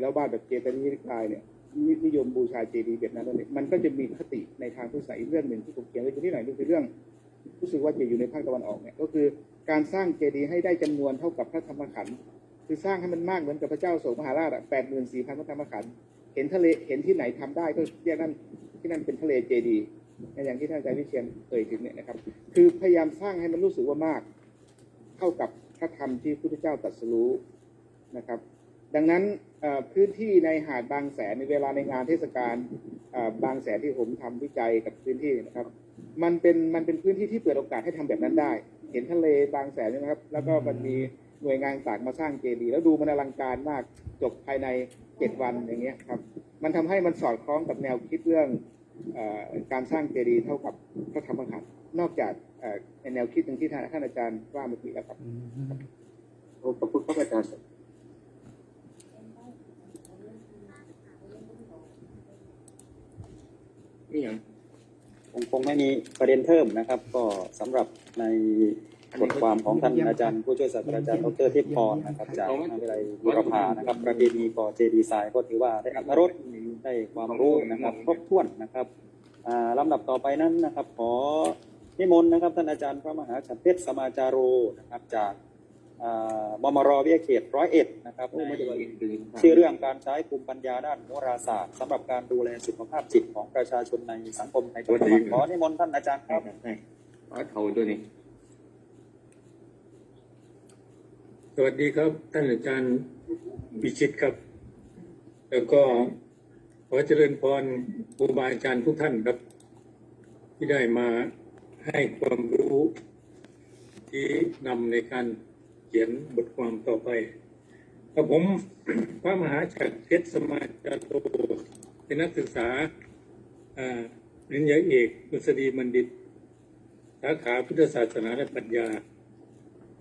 เรวาทแบบเจตนิกายเนี่ยนิยมบูชาเจดีย์แบบนั้นเนี่ยมันก็จะมีคติในทางพุทธศาสนาเรื่องหนึ่งที่ผมเขียนไว้ที่นี่หน่อยนึงคือเรื่องรู้สึกว่าจะอยู่ในภาคตะวันออกเนี่ยก็คือการสร้างเจดีย์ให้ได้จำนวนเท่ากับพระธรรมขันธ์คือสร้างให้มันมากเหมือนกับพระเจ้าโศกมหาราชแปดหมื่นสี่พันพระธรรมขันธ์เห็นทะเลเห็นที่ไหนทำได้ก็เรียกนั่นที่นั่นเป็นทะเลเจดีย์อย่างที่ท่านอาจารย์วิเชียนเอ่ยถึงเนี่ยนะครับ คือพยายามสร้างให้มันรู้สึกว่ามาก เท่ากับพระธรรมที่พระพุทธเจ้าตรัสรู้นะครับ ดังนั้นเอ่อพื้นที่ในหาดบางแสนในเวลาในงานเทศกาลเอ่อบางแสนที่ผมทำวิจัยกับพื้นที่นะครับ มันเป็นมันเป็นพื้นที่ที่เปิดโอกาสให้ทำแบบนั้นได้ เห็นทะเลบางแสนใช่ไหมครับ แล้วก็มันมีหน่วยงานต่างมาสร้างเจดีย์แล้วดูมันอลังการมากจบภายในเจ็ดวันอย่างเงี้ยครับ มันทำให้มันสอดคล้องกับแนวคิดเรื่องเออการสร้างเจดีย์เท่ากับพระธรรมขันธ์นอกจากเอ่อในแนวคิดหนึ่งที่ท่านท่านอาจารย์ว่าเมื่อกี้แล้วครับขอบคุณครับอาจารย์ นี่อย่างคงคงไม่มีประเด็นเพิ่มนะครับ ก็สำหรับในบทความของท่านอาจารย์ผู้ช่วยศาสตราจารย์ดรเทพพรนะครับจากมหาวิทยาลัยบุรพานะครับ ประเพณีก่อเจดีย์ทรายก็ถือว่าได้อัตรสได้ความรู้นะครับครบถ้วนนะครับอ่าลำดับต่อไปนั้นนะครับ ขอนิมนต์นะครับท่านอาจารย์พระมหาฉัตรเพชรสมาจาโรนะครับจาก บมรวิทยาเขตร้อยเอ็ดนะครับในชื่อเรื่องการใช้ภูมิปัญญาด้านโหราศาสตร์สำหรับการดูแลสุขภาพจิตของประชาชนในสังคมไทยปัจจุบันขอนิมนต์ท่านอาจารย์ครับขอเท่าตัวนี้สวัสดีครับ ท่านอาจารย์พิชิตครับ แล้วก็ขอเจริญพรครูบาอาจารย์ทุกท่านครับ ที่ได้มาให้ความรู้ที่นำในการเขียนบทความต่อไปกับผมพระมหาฉัตรเพชรสมาจารโตเป็นนักศึกษาปริญญาเอกดุษฎีบัณฑิต สาขาพุทธศาสนาและปัญญา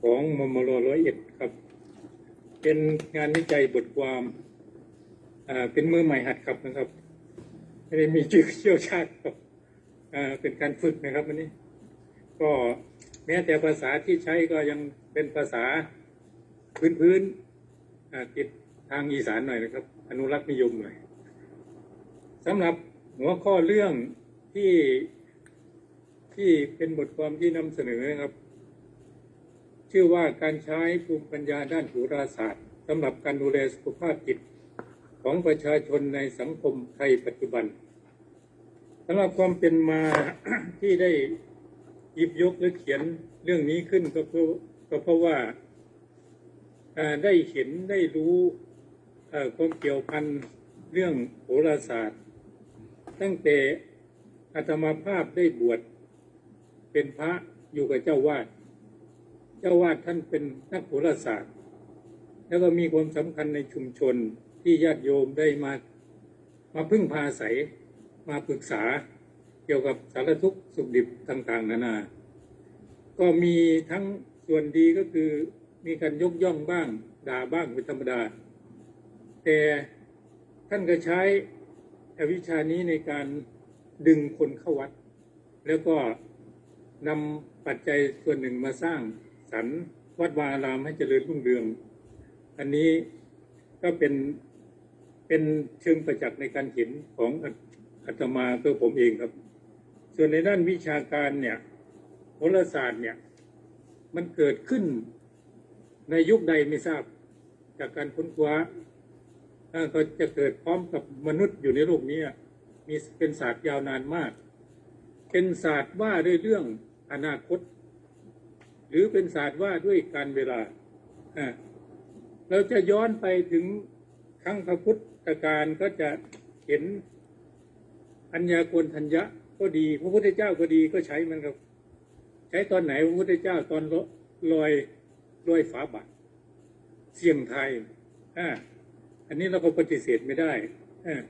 ของมมรร้อยเอ็ดครับ เป็นงานวิจัยบทความเป็นมือใหม่หัดขับนะครับ ไม่ได้มีชื่อเชี่ยวชาญครับเป็นการฝึกนะครับวันนี้ ก็แม้แต่ภาษาที่ใช้ก็ยัง เป็นภาษาพื้นๆอ่าติดทางอีสานหน่อยนะครับ อนุรักษ์นิยมหน่อยสำหรับหัวข้อเรื่องที่ที่เป็นบทความที่นำเสนอนะครับ ชื่อว่าการใช้ภูมิปัญญาด้านโหราศาสตร์สำหรับการดูแลสุขภาพจิตของประชาชนในสังคมไทยปัจจุบันสำหรับความเป็นมาที่ได้หยิบยกและเขียนเรื่องนี้ขึ้นก็เพราะ ก็เพราะว่าได้เห็นได้รู้ความเกี่ยวพันเรื่องโหราศาสตร์ ตั้งแต่อาตมาภาพได้บวชเป็นพระอยู่กับเจ้าวาด เจ้าวาดท่านเป็นนักโหราศาสตร์ แล้วก็มีความสำคัญในชุมชนที่ญาติโยมได้มามาพึ่งพาอาศัยมาปรึกษาเกี่ยวกับสารทุกข์สุขดิบต่าง ๆ นานา ก็มีทั้ง ส่วนดีก็คือมีการยกย่องบ้าง ด่าบ้างเป็นธรรมดา แต่ท่านก็ใช้อวิชานี้ในการดึงคนเข้าวัด แล้วก็นำปัจจัยส่วนหนึ่งมาสร้างสรรวัดวาอารามให้เจริญรุ่งเรือง อันนี้ก็เป็นเป็นเชิงประจักษ์ในการเห็นของอาอาตมาตัวผมเองครับ ส่วนในด้านวิชาการเนี่ยโหราศาสตร์เนี่ย มันเกิดขึ้นในยุคใดไม่ทราบจากการค้นคว้าอ่าก็จะเกิดพร้อมกับมนุษย์อยู่ในโลกนี้มีเป็นศาสตร์ยาวนานมาก เป็นศาสตร์ว่าด้วยเรื่องอนาคต หรือเป็นศาสตร์ว่าด้วยการเวลาเราจะย้อนไปถึงครั้งพระพุทธการก็จะเห็นอัญญากณทัญญะก็ดี พระพุทธเจ้าก็ดีก็ใช้มันครับ ช้ตอนไหนพระพุทธเจ้าตอนลอยลอยฝาบาทเสี่ยงไทยอ่าอันนี้เราก็ปฏิเสธไม่ได้อ่า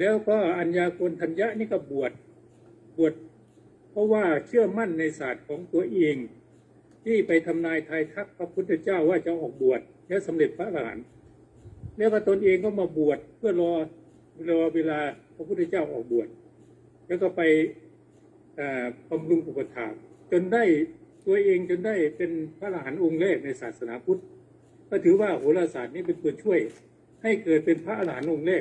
แล้วก็อัญญาโกณทัญญะนี่ก็บวชบวชเพราะว่าเชื่อมั่นในศาสตร์ของตัวเอง ที่ไปทำนายทายทักพระพุทธเจ้าว่าจะออกบวชแล้วสำเร็จพระอรหันต์แล้วก็ตนเองก็มาบวชเพื่อรอรอเวลาพระพุทธเจ้าออกบวชแล้วก็ไปบำรุงอุปถา จนได้ตัวเองจนได้เป็นพระอรหันต์องค์แรกในศาสนาพุทธ ก็ถือว่าโหราศาสตร์นี้เป็นตัวช่วย ให้เกิดเป็นพระอรหันต์องค์แรก